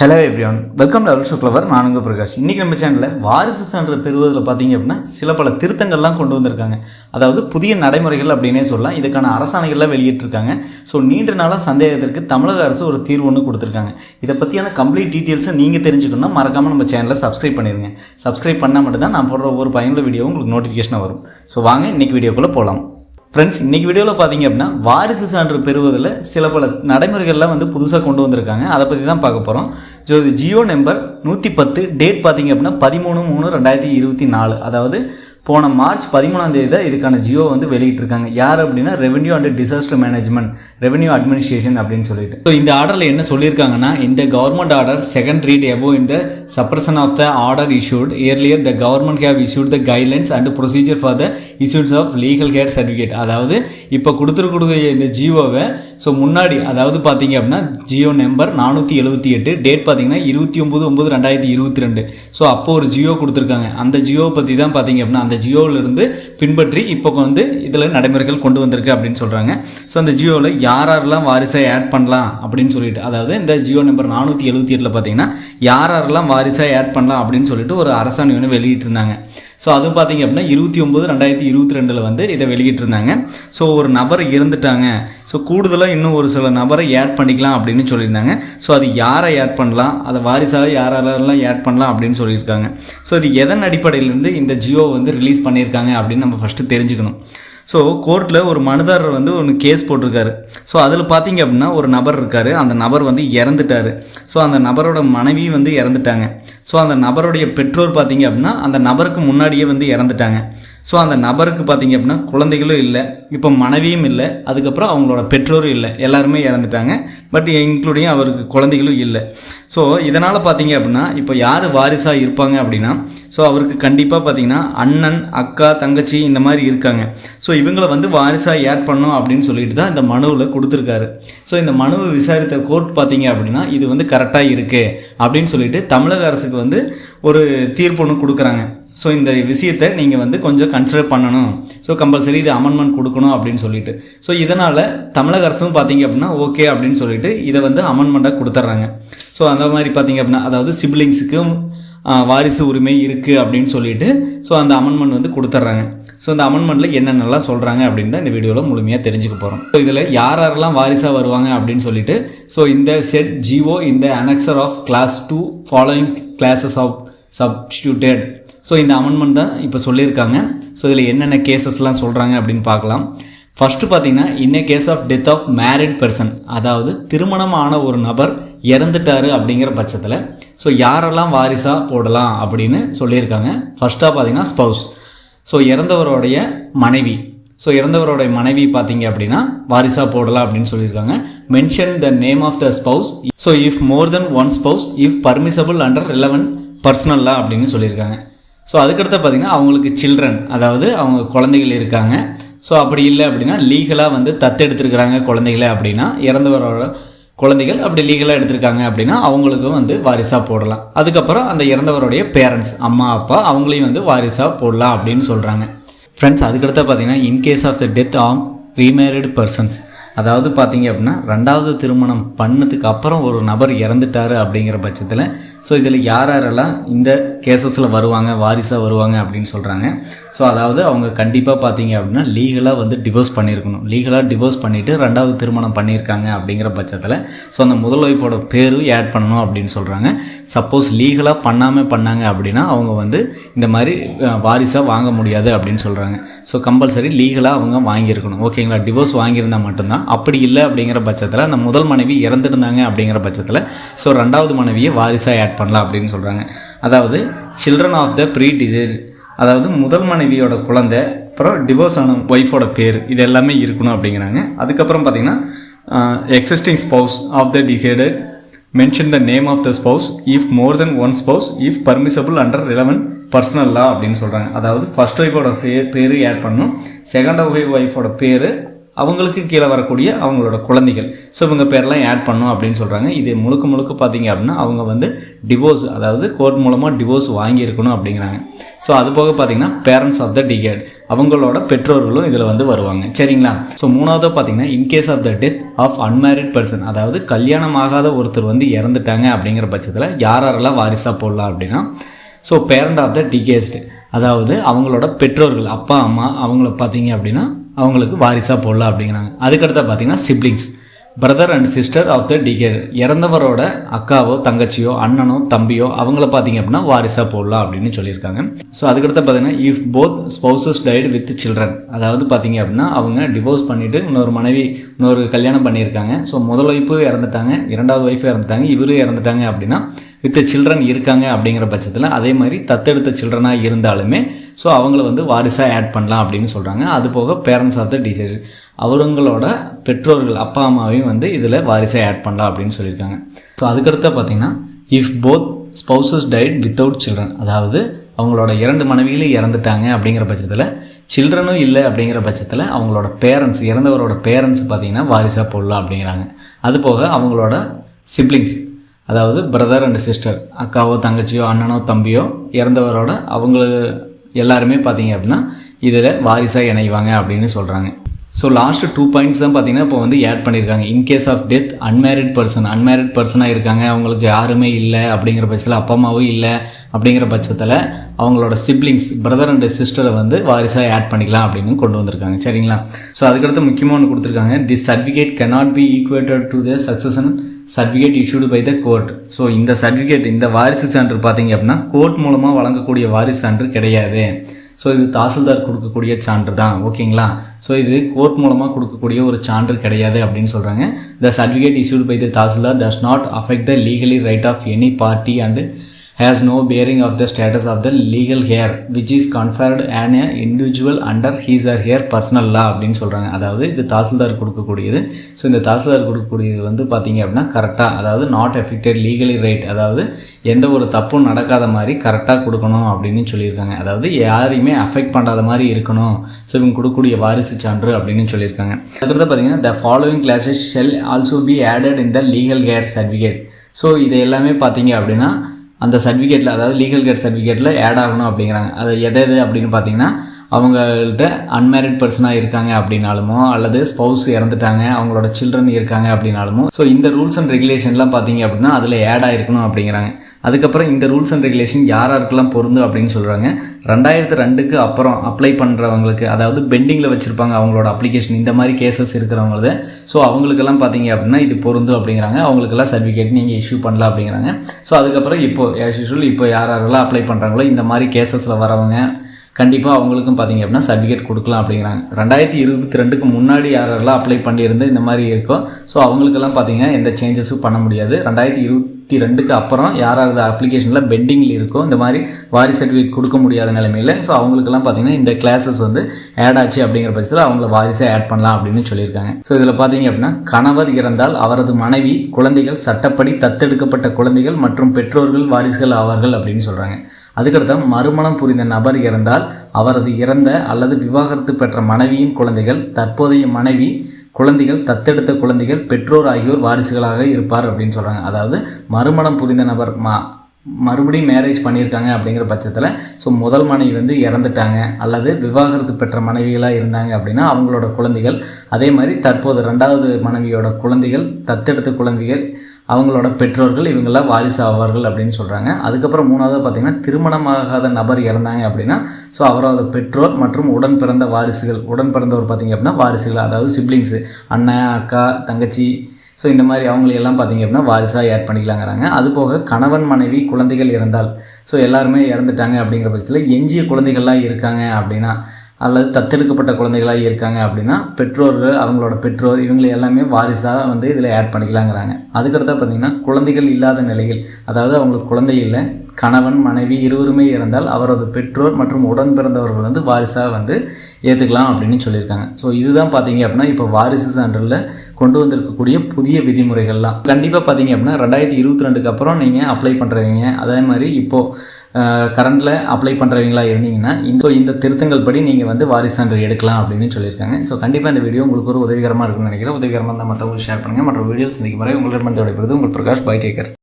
Hello everyone welcome to அல்ஷோ flower நான் உங்கள் பிரகாஷ். இன்றைக்கி நம்ம சேனலில் வாரிசு சான்று பெறுவதில் பார்த்தீங்க அப்படின்னா சில பல திருத்தங்கள்லாம் கொண்டு வந்திருக்காங்க. அதாவது புதிய நடைமுறைகள் அப்படின்னே சொல்லலாம். இதுக்கான அரசாணைகள்லாம் வெளியிட்டிருக்காங்க. ஸோ நீண்ட நாளாக சந்தேகத்திற்கு தமிழக அரசு ஒரு தீர்வு ஒன்று கொடுத்துருக்காங்க. இதை பற்றியான கம்ப்ளீட் டீட்டெயில்ஸை நீங்கள் தெரிஞ்சுக்கணும்னா மறக்காமல் நம்ம சேனலை சப்ஸ்கிரைப் பண்ணிடுங்க சப்ஸ்கிரைப் பண்ணால் மட்டும்தான் நான் போடுற ஒவ்வொரு பயனுள்ள வீடியோ உங்களுக்கு நோட்டிஃபிகேஷனாக வரும். ஸோ வாங்க இன்றைக்கி வீடியோக்குள்ளே போகலாம் ஃப்ரெண்ட்ஸ் இன்றைக்கி வீடியோவில் பார்த்தீங்க அப்படின்னா வாரிசு சான்று பெறுவதில் சில பல நடைமுறைகள்லாம் வந்து புதுசாக கொண்டு வந்திருக்காங்க. அதை பற்றி தான் பார்க்க போகிறோம் ஸோ இது ஜியோ நம்பர் நூற்றி பத்து டேட் பார்த்தீங்க அப்படின்னா பதிமூணு மூணு ரெண்டாயிரத்தி இருபத்தி நாலு. அதாவது போன மார்ச் பதிமூணாம் தேதி தான் இதுக்கான ஜியோ வந்து வெளியிட்டிருக்காங்க. யார் அப்படின்னா revenue and disaster management revenue administration அப்படின்னு சொல்லிட்டு. ஸோ இந்த ஆர்டரில் என்ன சொல்லியிருக்காங்கன்னா இந்த government order second read above இந்த suppression of the order issued earlier the government have issued the guidelines and procedure for the issues of legal heir certificate அதாவது இப்போ கொடுத்துருக்கூடிய இந்த ஜியோவை ஸோ முன்னாடி அதாவது பார்த்தீங்க அப்படின்னா ஜியோ நம்பர் நானூற்றி எழுபத்தி எட்டு டேட் பார்த்தீங்கன்னா இருபத்தி ஒம்பது ஒம்பது ரெண்டாயிரத்தி இருபத்தி ரெண்டு. ஸோ அப்போ ஒரு ஜியோ கொடுத்துருக்காங்க. அந்த ஜியோவை பற்றி தான் பார்த்தீங்க அப்படின்னா அந்த ஜியோவிலிருந்து பின்பற்றி இப்போ வந்து இதில் நடைமுறைகள் கொண்டு வந்திருக்கு அப்படின்னு சொல்கிறாங்க ஸோ அந்த ஜியோவில் யார் யாரெல்லாம் வாரிசாக ஆட் பண்ணலாம் அப்படின்னு சொல்லிட்டு அதாவது இந்த ஜியோ நம்பர் நானூற்றி எழுபத்தி எட்டில் பார்த்தீங்கன்னா யார் யாரெல்லாம் வாரிசாக ஆட் பண்ணலாம் அப்படின்னு சொல்லிட்டு ஒரு அரசாணை ஒன்று வெளியிட்டிருந்தாங்க. ஸோ அது பார்த்தீங்க அப்படின்னா இருபத்தி ஒம்பது ரெண்டாயிரத்தி இருபத்தி ரெண்டில் வந்து இதை வெளியிட்டிருந்தாங்க. ஸோ ஒரு நபர் இருந்துட்டாங்க ஸோ கூடுதலாக இன்னும் ஒரு சில நபரை ஆட் பண்ணிக்கலாம் அப்படின்னு சொல்லியிருந்தாங்க. ஸோ அது யாரை ஆட் பண்ணலாம்? அதை வாரிசாக யாரெல்லாம் ஆட் பண்ணலாம் அப்படின்னு சொல்லியிருக்காங்க. ஸோ இது எதன் அடிப்படையிலேருந்து இந்த ஜியோ வந்து ரிலீஸ் பண்ணியிருக்காங்க அப்படின்னு நம்ம ஃபஸ்ட்டு தெரிஞ்சுக்கணும். ஸோ கோர்ட்டில் ஒரு மனுதாரர் வந்து ஒன்று கேஸ் போட்டிருக்காரு. ஸோ அதில் பார்த்தீங்க அப்படின்னா ஒரு நபர் இருக்கார். அந்த நபர் வந்து இறந்துட்டார். ஸோ அந்த நபரோட மனைவி வந்து இறந்துட்டாங்க. ஸோ அந்த நபருடைய பெற்றோர் பார்த்தீங்க அப்படின்னா அந்த நபருக்கு முன்னாடியே வந்து இறந்துட்டாங்க. ஸோ அந்த நபருக்கு பார்த்தீங்க அப்படின்னா குழந்தைகளும் இல்லை இப்போ மனைவியும் இல்லை அதுக்கப்புறம் அவங்களோட பெற்றோரும் இல்லை எல்லாருமே இறந்துட்டாங்க. பட் இன்க்ளூடிங் அவருக்கு குழந்தைகளும் இல்லை. ஸோ இதனால் பார்த்தீங்க அப்படின்னா இப்போ யார் வாரிசாக இருப்பாங்க அப்படின்னா ஸோ அவருக்கு கண்டிப்பாக பார்த்தீங்கன்னா அண்ணன் அக்கா தங்கச்சி இந்த மாதிரி இருக்காங்க. ஸோ இவங்களை வந்து வாரிசாக ஆட் பண்ணோம் அப்படின்னு சொல்லிட்டு தான் இந்த மனுவில் கொடுத்துருக்காரு. ஸோ இந்த மனுவை விசாரித்த கோர்ட் பார்த்தீங்க அப்படின்னா இது வந்து கரெக்டாக இருக்குது அப்படின்னு சொல்லிட்டு தமிழக அரசுக்கு வந்து ஒரு தீர்ப்பு ஒன்று கொடுக்குறாங்க. ஸோ இந்த விஷயத்தை நீங்கள் வந்து கொஞ்சம் கன்சிடர் பண்ணணும். ஸோ கம்பல்சரி இது அமெண்ட்மெண்ட் கொடுக்கணும் அப்படின்னு சொல்லிட்டு. ஸோ இதனால் தமிழக அரசும் பார்த்தீங்க அப்படின்னா ஓகே அப்படின்னு சொல்லிட்டு இதை வந்து அமெண்ட்மெண்ட்டாக கொடுத்துட்றாங்க. ஸோ அந்த மாதிரி பார்த்தீங்க அப்படின்னா அதாவது சிப்ளிங்ஸுக்கும் வாரிசு உரிமை இருக்குது அப்படின்னு சொல்லிட்டு ஸோ அந்த அமெண்ட்மெண்ட் வந்து கொடுத்துட்றாங்க. ஸோ அந்த அமெண்ட்மெண்ட்டில் என்னென்னலாம் சொல்கிறாங்க அப்படின்னு தான் இந்த வீடியோவில் முழுமையாக தெரிஞ்சுக்க போகிறோம் ஸோ இதில் யார் யாரெல்லாம் வாரிசாக வருவாங்க அப்படின்னு சொல்லிட்டு ஸோ இந்த செட் ஜிஓ இந்த annexure of clause two following clauses of substituted so இந்த அமெண்ட்மெண்ட் தான் இப்போ சொல்லியிருக்காங்க. ஸோ இதில் என்னென்ன கேசஸ்லாம் சொல்கிறாங்க அப்படின்னு பார்க்கலாம். ஃபஸ்ட்டு பார்த்தீங்கன்னா in case of death of married person அதாவது திருமணமான ஒரு நபர் இறந்துட்டாரு அப்படிங்கிற பட்சத்தில். ஸோ யாரெல்லாம் வாரிசாக போடலாம் அப்படின்னு சொல்லியிருக்காங்க. ஃபஸ்ட்டாக பார்த்தீங்கன்னா ஸ்பவுஸ் ஸோ இறந்தவருடைய மனைவி. ஸோ இறந்தவருடைய மனைவி பார்த்தீங்க அப்படின்னா வாரிசாக போடலாம் அப்படின்னு சொல்லியிருக்காங்க. Mention the name of the spouse so if more than one spouse if permissible under relevant personal law அப்படின்னு சொல்லியிருக்காங்க. ஸோ அதுக்கடுத்து பார்த்தீங்கன்னா அவங்களுக்கு சில்ட்ரன் அதாவது அவங்க குழந்தைகள் இருக்காங்க. ஸோ அப்படி இல்லை அப்படின்னா லீகலாக வந்து தத்தெடுத்துருக்குறாங்க குழந்தைகளை அப்படின்னா இறந்தவரோட குழந்தைகள் அப்படி லீகலாக எடுத்திருக்காங்க அப்படின்னா அவங்களுக்கும் வந்து வாரிசாக போடலாம். அதுக்கப்புறம் அந்த இறந்தவருடைய பேரண்ட்ஸ் அம்மா அப்பா அவங்களையும் வந்து வாரிசாக போடலாம் அப்படின்னு சொல்கிறாங்க ஃப்ரெண்ட்ஸ் அதுக்கடுத்து பார்த்தீங்கன்னா in case of the death of remarried persons அதாவது பார்த்தீங்க அப்படின்னா ரெண்டாவது திருமணம் பண்ணதுக்கு அப்புறம் ஒரு நபர் இறந்துட்டாரு அப்படிங்கிற பட்சத்தில் ஸோ இதில் யார் யாரெல்லாம் இந்த கேசஸில் வருவாங்க வாரிசாக வருவாங்க அப்படின்னு சொல்கிறாங்க ஸோ அதாவது அவங்க கண்டிப்பாக பார்த்தீங்க அப்படின்னா லீகலாக வந்து டிவோர்ஸ் பண்ணியிருக்கணும். லீகலாக டிவோர்ஸ் பண்ணிவிட்டு ரெண்டாவது திருமணம் பண்ணியிருக்காங்க அப்படிங்கிற பட்சத்தில் ஸோ அந்த முதல் ஒய்ஃபோட பேரும் ஆட் பண்ணணும் அப்படின்னு சொல்கிறாங்க சப்போஸ் லீகலாக பண்ணாமல் பண்ணாங்க அப்படின்னா அவங்க வந்து இந்த மாதிரி வாரிசாக வாங்க முடியாது அப்படின்னு சொல்கிறாங்க ஸோ கம்பல்சரி லீகலாக அவங்க வாங்கியிருக்கணும். ஓகேங்களா டிவோர்ஸ் வாங்கியிருந்தால் மட்டும்தான். அப்படி இல்லை அப்படிங்கிற பட்சத்தில் அந்த முதல் மனைவி இறந்துருந்தாங்க அப்படிங்கிற பட்சத்தில் ஸோ ரெண்டாவது மனைவியை வாரிசாக ஆட் பண்ணலாம் அப்படின்னு சொல்கிறாங்க அதாவது children of the predeceased அதாவது முதல் மனைவியோட குழந்தை அப்புறம் டிவோர்ஸ் ஆன ஒய்ஃபோட பேர் இது எல்லாமே இருக்கணும் அப்படிங்கிறாங்க. அதுக்கப்புறம் பார்த்தீங்கன்னா existing spouse of the deceased mention the name of the spouse if more than one spouse if permissible under relevant personal law அப்படின்னு சொல்கிறாங்க அதாவது ஃபர்ஸ்ட் ஒய்ஃபோட பேர் பேர் ஆட் பண்ணணும். செகண்ட் ஒய்ஃப் ஒய்ஃபோட பேர் அவங்களுக்கு கீழே வரக்கூடிய அவங்களோட குழந்தைகள். ஸோ இவங்க பேர்லாம் ஆட் பண்ணும் அப்படின்னு சொல்கிறாங்க இது முழுக்க முழுக்க பார்த்தீங்க அப்படின்னா அவங்க வந்து டிவோர்ஸ் அதாவது கோர்ட் மூலமாக டிவோர்ஸ் வாங்கியிருக்கணும் அப்படிங்கிறாங்க. ஸோ அது போக பார்த்தீங்கன்னா பேரண்ட்ஸ் ஆஃப் த டிகேட் அவங்களோட பெற்றோர்களும் இதில் வந்து வருவாங்க. சரிங்களா? ஸோ மூணாவது பார்த்தீங்கன்னா in case of the death of unmarried person அதாவது கல்யாணம் ஆகாத ஒருத்தர் வந்து இறந்துட்டாங்க அப்படிங்கிற பட்சத்தில் யார் யாரெல்லாம் வாரிசாக போடலாம் அப்படின்னா so parent of the deceased அதாவது அவங்களோட பெற்றோர்கள் அப்பா அம்மா அவங்கள பார்த்தீங்க அப்படின்னா அவங்களுக்கு வாரிசாக போடலாம் அப்படிங்கிறாங்க. அதுக்கடுத்த பார்த்தீங்கன்னா siblings brother and sister of the decay இறந்தவரோட அக்காவோ தங்கச்சியோ அண்ணனோ தம்பியோ அவங்கள பார்த்தீங்க அப்படின்னா வாரிசாக போடலாம் அப்படின்னு சொல்லியிருக்காங்க. ஸோ அதுக்கடுத்து பார்த்தீங்கன்னா if both spouses died with children அதாவது பார்த்தீங்க அப்படின்னா அவங்க டிவோர்ஸ் பண்ணிவிட்டு இன்னொரு மனைவி இன்னொரு கல்யாணம் பண்ணியிருக்காங்க. ஸோ முதல் ஒய்ஃபு இறந்துட்டாங்க இரண்டாவது ஒய்ஃபு இறந்துட்டாங்க இவரும் இறந்துட்டாங்க அப்படின்னா வித் சில்ட்ரன் இருக்காங்க அப்படிங்கிற பட்சத்தில் அதே மாதிரி தத்தெடுத்த சில்ட்ரனாக இருந்தாலுமே ஸோ அவங்கள வந்து வாரிசாக ஆட் பண்ணலாம் அப்படின்னு சொல்கிறாங்க அது போக பேரண்ட்ஸ் ஆஃப் த டீச்சர்ஸ் அவருங்களோட பெற்றோர்கள் அப்பா அம்மாவையும் வந்து இதில் வாரிசாக ஆட் பண்ணலாம் அப்படின்னு சொல்லியிருக்காங்க. ஸோ அதுக்கடுத்த பார்த்தீங்கன்னா if both spouses died without children அதாவது அவங்களோட இரண்டு மனைவிகளும் இறந்துட்டாங்க அப்படிங்கிற பட்சத்தில் சில்ட்ரனும் இல்லை அப்படிங்கிற பட்சத்தில் அவங்களோட பேரண்ட்ஸ் இறந்தவரோட பேரண்ட்ஸ் பார்த்தீங்கன்னா வாரிசாக போடலாம் அப்படிங்கிறாங்க. அது போக அவங்களோட சிப்ளிங்ஸ் அதாவது பிரதர் அண்ட் சிஸ்டர் அக்காவோ தங்கச்சியோ அண்ணனோ தம்பியோ இறந்தவரோட அவங்க எல்லாருமே பார்த்தீங்க அப்படின்னா இதில் வாரிசாக இணைவாங்க அப்படின்னு சொல்கிறாங்க ஸோ லாஸ்ட் டூ பாயிண்ட்ஸ் தான் பார்த்தீங்கன்னா இப்போ வந்து ஆட் பண்ணியிருக்காங்க. In case of death unmarried person unmarried பர்சனாக இருக்காங்க. அவங்களுக்கு யாருமே இல்லை அப்படிங்கிற பட்சத்தில் அப்பா அம்மாவும் இல்லை அப்படிங்கிற பட்சத்தில் அவங்களோட சிப்ளிங்ஸ் பிரதர் அண்ட் சிஸ்டரை வந்து வாரிசாக ஆட் பண்ணிக்கலாம் அப்படின்னு கொண்டு வந்திருக்காங்க. சரிங்களா? ஸோ அதுக்கடுத்து முக்கியமாக ஒன்று கொடுத்துருக்காங்க. The certificate cannot be equated to the succession certificate issued by the court so இந்த சர்டிஃபிகேட் இந்த வாரிசு சான்று பார்த்தீங்க அப்படின்னா கோர்ட் மூலமாக வழங்கக்கூடிய வாரிசு சான்று கிடையாது. ஸோ இது தாசில்தார் கொடுக்கக்கூடிய சான்று தான். ஓகேங்களா ஸோ இது கோர்ட் மூலமாக கொடுக்கக்கூடிய ஒரு சான்று கிடையாது அப்படின்னு சொல்கிறாங்க the certificate issued by the tahsildar does not affect the legally right of any party and has no bearing of the status of the legal heir which is conferred on a individual under his or her personal law அப்படின்னு சொல்கிறாங்க அதாவது இது தாசில்தார் கொடுக்கக்கூடியது. So இந்த தாசில்தார் கொடுக்கக்கூடியது வந்து பார்த்தீங்க அப்படின்னா கரெக்டாக அதாவது நாட் எஃபெக்டட் லீகலி ரைட் அதாவது எந்த ஒரு தப்பும் நடக்காத மாதிரி கரெக்டாக கொடுக்கணும் அப்படின்னு சொல்லியிருக்காங்க. அதாவது யாரையுமே அஃபெக்ட் பண்ணாத மாதிரி இருக்கணும். ஸோ இவங்க கொடுக்கக்கூடிய வாரிசு சான்று அப்படின்னு சொல்லியிருக்காங்க. அதுக்கடுத்து பார்த்தீங்கன்னா the following clauses shall also be added in the legal heir certificate so இது எல்லாமே பார்த்தீங்க அப்படின்னா அந்த சர்டிஃபிகேட்டில் அதாவது லீகல் கேட் சர்டிஃபிகேட்டில் ஆட் ஆகணும் அப்படிங்கிறாங்க. அது எது எது அப்படின்னு பார்த்தீங்கன்னா அவங்கள்ட்ட அன்மேரிட் பர்சனாக இருக்காங்க அப்படின்னாலுமோ அல்லது ஸ்பௌஸ் இறந்துட்டாங்க அவங்களோட சில்ட்ரன் இருக்காங்க அப்படின்னாலுமோ ஸோ இந்த ரூல்ஸ் அண்ட் ரெகுலேஷன்லாம் பார்த்தீங்க அப்படின்னா அதில் ஆட் ஆயிருக்கணும் அப்படிங்கிறாங்க. அதுக்கப்புறம் இந்த ரூல்ஸ் அண்ட் ரெகுலேஷன் யார் யாருக்கெல்லாம் பொருந்து அப்படின்னு சொல்கிறாங்க ரெண்டாயிரத்து ரெண்டுக்கு அப்புறம் அப்ளை பண்ணுறவங்களுக்கு அதாவது பெண்டிங்கில் வச்சுருப்பாங்க அவங்களோட அப்ளிகேஷன் இந்த மாதிரி கேசஸ் இருக்கிறவங்களது. ஸோ அவங்களுக்கெல்லாம் பார்த்தீங்க அப்படின்னா இது பொருந்து அப்படிங்கிறாங்க. அவங்களுக்கெல்லாம் சர்டிஃபிகேட் நீங்கள் இஷ்யூ பண்ணலாம் அப்படிங்கிறாங்க. ஸோ அதுக்கப்புறம் இப்போ ஆஸ் யூஷுவல் இப்போ யார் யாரெல்லாம் அப்ளை பண்ணுறாங்களோ இந்த மாதிரி கேசஸில் வரவங்க கண்டிப்பாக அவங்களுக்கும் பார்த்தீங்க அப்படின்னா சர்டிஃபிகேட் கொடுக்கலாம் அப்படிங்கிறாங்க. ரெண்டாயிரத்தி இருபத்தி ரெண்டுக்கு முன்னாடி யாரெல்லாம் அப்ளை பண்ணியிருந்து இந்த மாதிரி இருக்கோ ஸோ அவங்களுக்கெல்லாம் பார்த்தீங்கன்னா எந்த சேஞ்சஸும் பண்ண முடியாது. ரெண்டாயிரத்தி இருபத்தி ரெண்டுக்கு அப்புறம் யாராவது அப்ளிகேஷனில் பெண்டிங்கில் இருக்கோ இந்த மாதிரி வாரி சர்டிஃபிகேட் கொடுக்க முடியாத நிலைமையில் ஸோ அவங்களுக்கெல்லாம் பார்த்தீங்கன்னா இந்த கிளாஸஸ் வந்து ஆட் ஆச்சு அப்படிங்கிற பட்சத்தில் அவங்கள வாரிசை ஆட் பண்ணலாம் அப்படின்னு சொல்லியிருக்காங்க. ஸோ இதில் பார்த்தீங்க அப்படின்னா கணவர் இறந்தால் அவரது மனைவி குழந்தைகள் சட்டப்படி தத்தெடுக்கப்பட்ட குழந்தைகள் மற்றும் பெற்றோர்கள் வாரிசுகள் ஆவார்கள் அப்படின்னு சொல்கிறாங்க அதுக்கடுத்த மறுமணம் புரிந்த நபர் இறந்தால் அவரது இறந்த அல்லது விவாகரத்து பெற்ற மனைவியின் குழந்தைகள் தற்போதைய மனைவி குழந்தைகள் தத்தெடுத்த குழந்தைகள் பெற்றோர் ஆகியோர் வாரிசுகளாக இருப்பார் அப்படின்னு சொல்கிறாங்க அதாவது மறுமணம் புரிந்த நபர் மா மறுபடியும் மேரேஜ் பண்ணியிருக்காங்க அப்படிங்கிற பட்சத்தில் ஸோ முதல் மனைவி வந்து இறந்துட்டாங்க அல்லது விவாகரத்து பெற்ற மனைவிகளாக இருந்தாங்க அப்படின்னா அவங்களோட குழந்தைகள் அதே மாதிரி தற்போது ரெண்டாவது மனைவியோட குழந்தைகள் தத்தெடுத்த குழந்தைகள் அவங்களோட பெற்றோர்கள் இவங்கெல்லாம் வாரிசு ஆவார்கள் அப்படின்னு சொல்கிறாங்க அதுக்கப்புறம் மூணாவது பார்த்திங்கன்னா திருமணமாகாத நபர் இறந்தாங்க அப்படின்னா ஸோ அவரோட பெற்றோர் மற்றும் உடன் பிறந்த வாரிசுகள் உடன் பிறந்தவர் பார்த்திங்க அப்படின்னா வாரிசுகள் அதாவது சிப்ளிங்ஸு அண்ணன் அக்கா தங்கச்சி ஸோ இந்த மாதிரி அவங்களையெல்லாம் பார்த்தீங்க அப்படின்னா வாரிசாக ஆட் பண்ணிக்கலாங்கிறாங்க. அது போக கணவன் மனைவி குழந்தைகள் இறந்தால் ஸோ எல்லாருமே இறந்துட்டாங்க அப்படிங்கிற பட்சத்தில் எஞ்சிய குழந்தைகள்லாம் இருக்காங்க அப்படின்னா அல்லது தத்தெடுக்கப்பட்ட குழந்தைகளாக இருக்காங்க அப்படின்னா பெற்றோர்கள் அவங்களோட பெற்றோர் இவங்களை எல்லாமே வாரிசாக வந்து இதில் ஆட் பண்ணிக்கலாங்கிறாங்க. அதுக்கடுத்தா பார்த்தீங்கன்னா குழந்தைகள் இல்லாத நிலையில் அதாவது அவங்களுக்கு குழந்தை இல்லை கணவன் மனைவி இருவருமே இருந்தால் அவரது பெற்றோர் மற்றும் உடன் பிறந்தவர்கள் வந்து வாரிசாக வந்து ஏற்றுக்கலாம் அப்படின்னு சொல்லியிருக்காங்க. ஸோ இதுதான் பார்த்தீங்க அப்படின்னா இப்போ வாரிசு சான்றில் கொண்டு வந்திருக்கக்கூடிய புதிய விதிமுறைகள்லாம். கண்டிப்பாக பார்த்தீங்க அப்படின்னா ரெண்டாயிரத்தி இருபத்தி ரெண்டுக்கு அப்புறம் நீங்கள் அப்ளை பண்ணுறவங்க அதே மாதிரி இப்போது கரண்டில் அப்ளை பண்ணுறவங்களா இருந்தீங்கன்னா இந்த இந்த திருத்தங்கள் படி நீங்கள் வந்து வாரிசு சான்று எடுக்கலாம் அப்படின்னு சொல்லியிருக்காங்க. ஸோ கண்டிப்பாக இந்த வீடியோ உங்களுக்கு ஒரு உதவிகரமாக இருக்கும்னு நினைக்கிறேன். உதவிகரமாக இருந்தால் மற்றவங்களுக்கு ஷேர் பண்ணுங்கள் மற்ற வீடியோஸ் சந்திக்கும் வரை உங்களிடம் வந்து விடைபெறுது உங்கள் பிரகாஷ் பை டேக்கர்